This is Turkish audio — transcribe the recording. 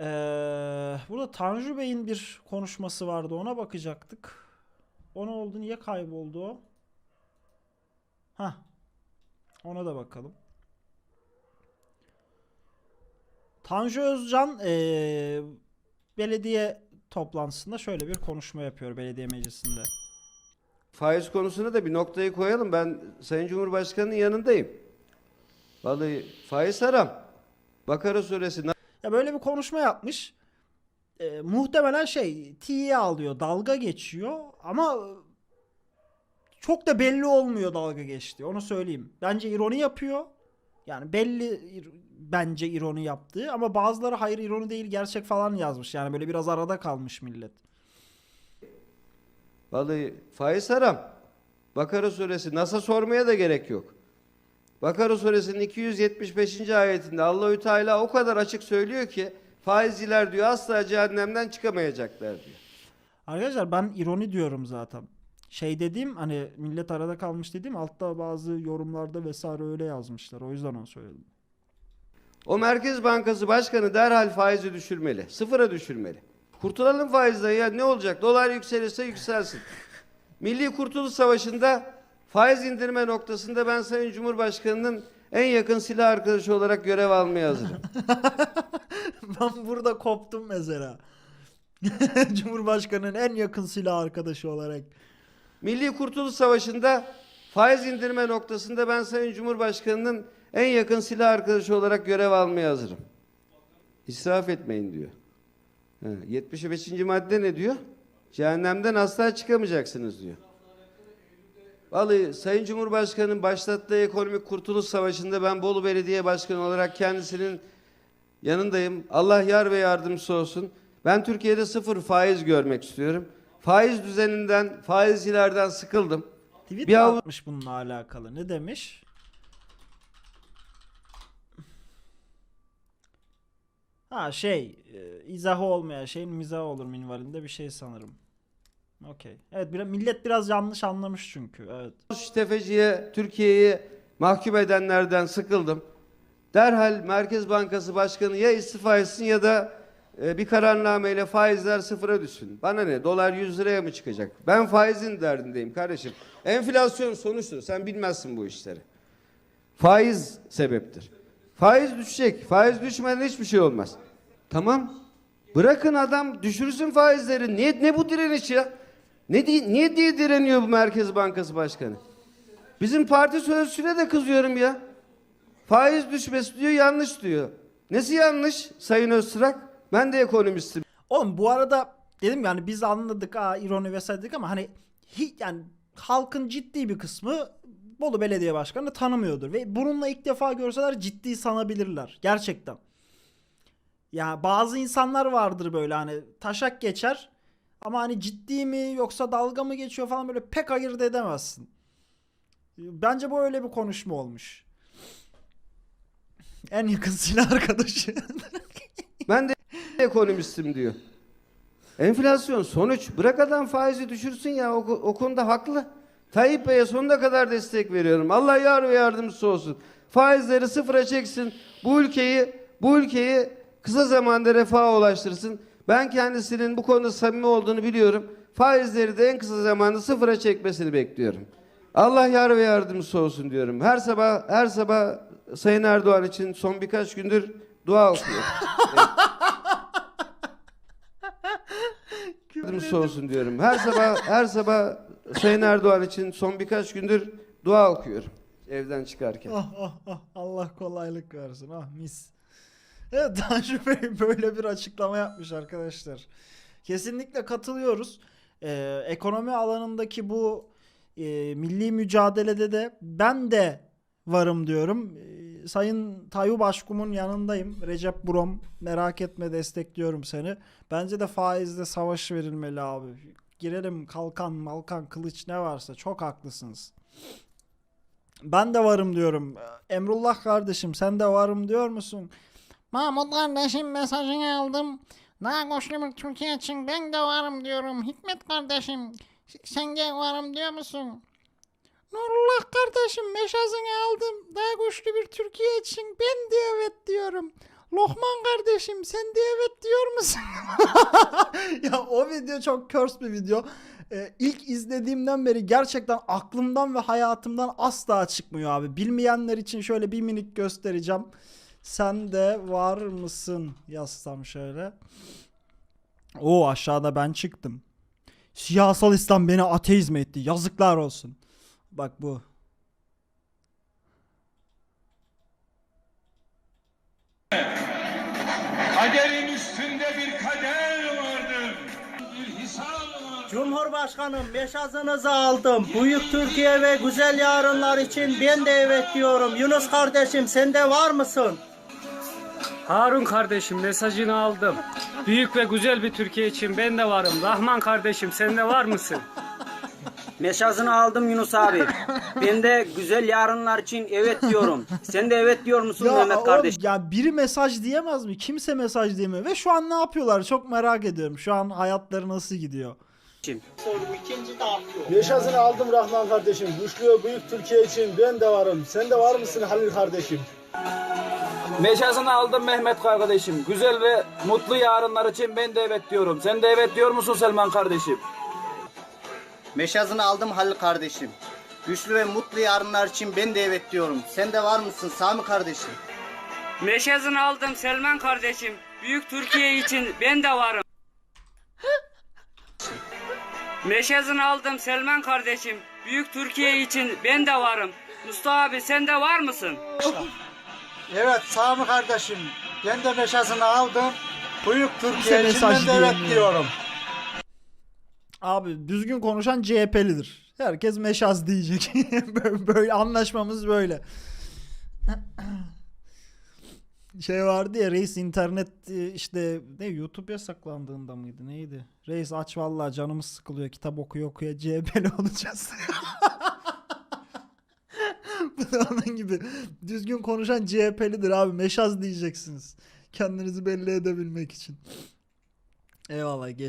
Ee, burada Tanju Bey'in bir konuşması vardı. Ona bakacaktık. O ne oldu? Niye kayboldu o? Ha. Ona da bakalım. Tanju Özcan ee, belediye toplantısında şöyle bir konuşma yapıyor belediye meclisinde. Faiz konusuna da bir noktayı koyalım. Ben Sayın Cumhurbaşkanı'nın yanındayım. Vallahi faiz haram. Bakara suresi Ya böyle bir konuşma yapmış. Ee, muhtemelen şey tiye alıyor, dalga geçiyor ama çok da belli olmuyor dalga geçti. Onu söyleyeyim. Bence ironi yapıyor. Yani belli bence ironi yaptığı ama bazıları hayır ironi değil gerçek falan yazmış. Yani böyle biraz arada kalmış millet. Vallahi faiz haram. Bakara suresi NASA sormaya da gerek yok. Bakara suresinin 275. ayetinde Allahü Teala o kadar açık söylüyor ki faizciler diyor asla cehennemden çıkamayacaklar diyor. Arkadaşlar ben ironi diyorum zaten. Şey dediğim hani millet arada kalmış dediğim altta bazı yorumlarda vesaire öyle yazmışlar. O yüzden onu söyledim. O Merkez Bankası Başkanı derhal faizi düşürmeli. Sıfıra düşürmeli. Kurtulalım faizden ya ne olacak? Dolar yükselirse yükselsin. Milli Kurtuluş Savaşı'nda faiz indirme noktasında ben Sayın Cumhurbaşkanı'nın en yakın silah arkadaşı olarak görev almaya hazırım. Ben burada koptum mesela. Cumhurbaşkanının en yakın silah arkadaşı olarak. Milli Kurtuluş Savaşı'nda faiz indirme noktasında ben Sayın Cumhurbaşkanı'nın en yakın silah arkadaşı olarak görev almaya hazırım. İsraf etmeyin diyor. Ha, 75. madde ne diyor? Cehennemden asla çıkamayacaksınız diyor. Vallahi Sayın Cumhurbaşkanı'nın başlattığı ekonomik kurtuluş savaşında ben Bolu Belediye Başkanı olarak kendisinin yanındayım. Allah yar ve yardımcısı olsun. Ben Türkiye'de sıfır faiz görmek istiyorum. Faiz düzeninden, faizcilerden sıkıldım. Tweet Bir av- atmış bununla alakalı. Ne demiş? Ha şey, e, izahı olmayan şeyin mizahı olur minvalinde bir şey sanırım. Okey. Evet biraz, millet biraz yanlış anlamış çünkü. Evet. tefeciye Türkiye'yi mahkum edenlerden sıkıldım. Derhal Merkez Bankası Başkanı ya istifa etsin ya da e, bir kararnameyle faizler sıfıra düşsün. Bana ne? Dolar 100 liraya mı çıkacak? Ben faizin derdindeyim kardeşim. Enflasyon sonuçtur. Sen bilmezsin bu işleri. Faiz sebeptir. Faiz düşecek. Faiz düşmeden hiçbir şey olmaz. Tamam. Bırakın adam düşürsün faizleri. Niye ne bu direniş ya? Ne di- niye diye direniyor bu Merkez Bankası Başkanı? Bizim parti sözcüsüne de kızıyorum ya. Faiz düşmesi diyor yanlış diyor. Nesi yanlış Sayın Öztürk? Ben de ekonomistim. Oğlum bu arada dedim yani biz anladık ha ironi vesaire dedik ama hani hi, yani halkın ciddi bir kısmı Bolu Belediye Başkanı'nı tanımıyordur ve bununla ilk defa görseler ciddi sanabilirler gerçekten. Ya bazı insanlar vardır böyle hani taşak geçer ama hani ciddi mi yoksa dalga mı geçiyor falan böyle pek ayırt edemezsin. Bence bu öyle bir konuşma olmuş. En yakın silah arkadaşı. Ben de ekonomistim diyor. Enflasyon sonuç. Bırak adam faizi düşürsün ya o, o konuda haklı. Tayyip Bey'e sonuna kadar destek veriyorum. Allah yar ve yardımcısı olsun. Faizleri sıfıra çeksin. Bu ülkeyi bu ülkeyi kısa zamanda refaha ulaştırsın. Ben kendisinin bu konuda samimi olduğunu biliyorum. Faizleri de en kısa zamanda sıfıra çekmesini bekliyorum. Allah yar ve yardımcısı olsun diyorum. Her sabah her sabah Sayın Erdoğan için son birkaç gündür dua okuyorum. Yardımcısı olsun diyorum. Her sabah her sabah Sayın Erdoğan için son birkaç gündür dua okuyorum evden çıkarken. Ah ah ah Allah kolaylık versin ah mis. Evet Tanju Bey böyle bir açıklama yapmış arkadaşlar. Kesinlikle katılıyoruz. Ee, ekonomi alanındaki bu e, milli mücadelede de ben de varım diyorum. Ee, Sayın Tayyip Başkum'un yanındayım. Recep Burom merak etme destekliyorum seni. Bence de faizde savaş verilmeli abi. Girelim kalkan malkan kılıç ne varsa çok haklısınız. Ben de varım diyorum. Emrullah kardeşim sen de varım diyor musun? Mahmut kardeşim mesajını aldım. Daha güçlü bir Türkiye için ben de varım diyorum. Hikmet kardeşim sen de varım diyor musun? Nurullah kardeşim mesajını aldım. Daha güçlü bir Türkiye için ben de evet diyorum. Lokman kardeşim sen de evet diyor musun? ya o video çok körs bir video. Ee, ilk izlediğimden beri gerçekten aklımdan ve hayatımdan asla çıkmıyor abi. Bilmeyenler için şöyle bir minik göstereceğim. Sen de var mısın yazsam şöyle. O aşağıda ben çıktım. Siyasal İslam beni ateizm etti. Yazıklar olsun. Bak bu. Kaderin üstünde bir kader vardır. Cumhurbaşkanım mesajınızı aldım. Büyük Türkiye ve güzel yarınlar için ben de evet diyorum. Yunus kardeşim sen de var mısın? Harun kardeşim mesajını aldım. Büyük ve güzel bir Türkiye için ben de varım. Rahman kardeşim sen de var mısın? Mesajını aldım Yunus abi. Ben de güzel yarınlar için evet diyorum. Sen de evet diyor musun Mehmet oğlum, kardeşim? ya biri mesaj diyemez mi? Kimse mesaj diyemiyor. Ve şu an ne yapıyorlar? Çok merak ediyorum. Şu an hayatları nasıl gidiyor? Yaşasını aldım Rahman kardeşim. Güçlü ve büyük Türkiye için ben de varım. Sen de var mısın Halil kardeşim? Meşasını aldım Mehmet kardeşim. Güzel ve mutlu yarınlar için ben de evet diyorum. Sen de evet diyor musun Selman kardeşim? Mesajını aldım Halil kardeşim. Güçlü ve mutlu yarınlar için ben de evet diyorum. Sen de var mısın Sami kardeşim? Meşazını aldım Selman kardeşim. Büyük Türkiye için ben de varım. Meşazını aldım Selman kardeşim. Büyük Türkiye için ben de varım. Mustafa abi sen de var mısın? Evet Sami kardeşim. Ben de meşasını aldım. Büyük Türkiye için ben de evet diyorum. Abi düzgün konuşan CHP'lidir. Herkes meşaz diyecek. Böyle- anlaşmamız böyle. Şey vardı ya reis internet e, işte ne YouTube yasaklandığında mıydı neydi? Reis aç vallahi canımız sıkılıyor kitap okuyor okuyor CHP'li olacağız. Onun gibi. Düzgün konuşan CHP'lidir abi. Meşaz diyeceksiniz. Kendinizi belli edebilmek için. Eyvallah geç.